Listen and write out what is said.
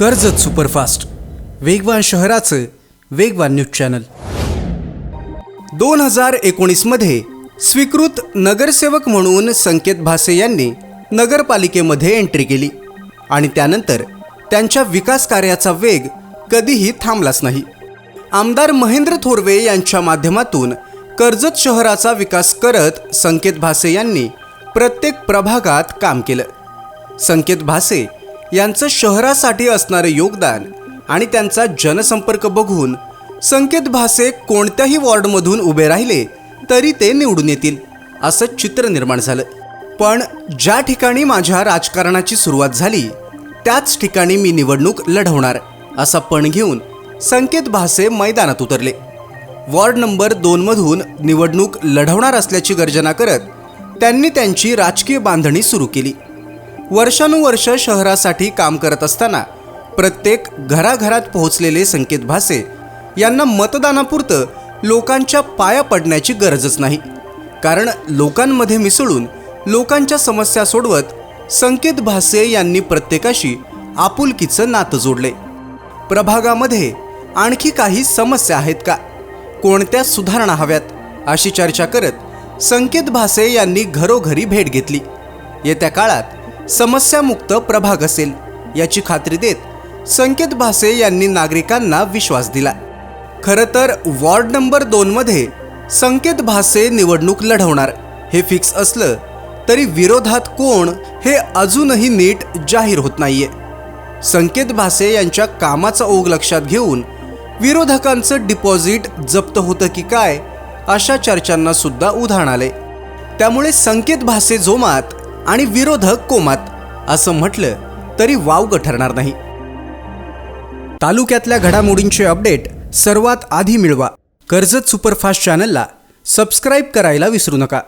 Karjat superfast. वेगवान शहराचं वेगवान न्यूज चॅनल. दोन हजार एकोणीसमध्ये स्वीकृत नगरसेवक म्हणून संकेत भासे यांनी नगरपालिकेमध्ये एंट्री केली आणि त्यानंतर त्यांच्या विकास कार्याचा वेग कधीही थांबलाच नाही. आमदार महेंद्र थोरवे यांच्या माध्यमातून कर्जत शहराचा विकास करत संकेत भासे यांनी प्रत्येक प्रभागात काम केलं. संकेत भासे यांचं शहरासाठी असणारं योगदान आणि त्यांचा जनसंपर्क बघून संकेत भासे कोणत्याही वॉर्डमधून उभे राहिले तरी ते निवडून येतील असं चित्र निर्माण झालं. पण ज्या ठिकाणी माझ्या राजकारणाची सुरुवात झाली त्याच ठिकाणी मी निवडणूक लढवणार असा पण घेऊन संकेत भासे मैदानात उतरले. वॉर्ड नंबर दोनमधून निवडणूक लढवणार असल्याची गर्जना करत त्यांनी त्यांची राजकीय बांधणी सुरू केली. वर्षानुवर्ष शहरासाठी काम करत असताना प्रत्येक घराघरात पोहोचलेले संकेत भासे यांना मतदानापुरतं लोकांच्या पाया पडण्याची गरजच नाही. कारण लोकांमध्ये मिसळून लोकांच्या समस्या सोडवत संकेत भासे यांनी प्रत्येकाशी आपुलकीचं नातं जोडले. प्रभागामध्ये आणखी काही समस्या आहेत का? कोणत्या सुधारणा हव्यात? अशी चर्चा करत संकेत भासे यांनी घरोघरी भेट घेतली. येत्या काळात समस्यामुक्त प्रभाग असेल याची खात्री देत संकेत भासे यांनी नागरिकांना विश्वास दिला. खरं तर वॉर्ड नंबर दोनमध्ये संकेत भासे निवडणूक लढवणार हे फिक्स असलं तरी विरोधात कोण हे अजूनही नीट जाहीर होत नाहीये. संकेत भासे यांच्या कामाचा ओघ लक्षात घेऊन विरोधकांचं डिपॉझिट जप्त होतं की काय अशा चर्चांना सुद्धा उधाण आले त्यामुळे संकेत भासे जोमात आणि विरोधक कोमात. असं म्हटलं तरी वावग ठरणार नाही. तालुक्यातल्या घडामोडींचे अपडेट सर्वात आधी मिळवा. कर्जत सुपरफास्ट चॅनलला सबस्क्राईब करायला विसरू नका.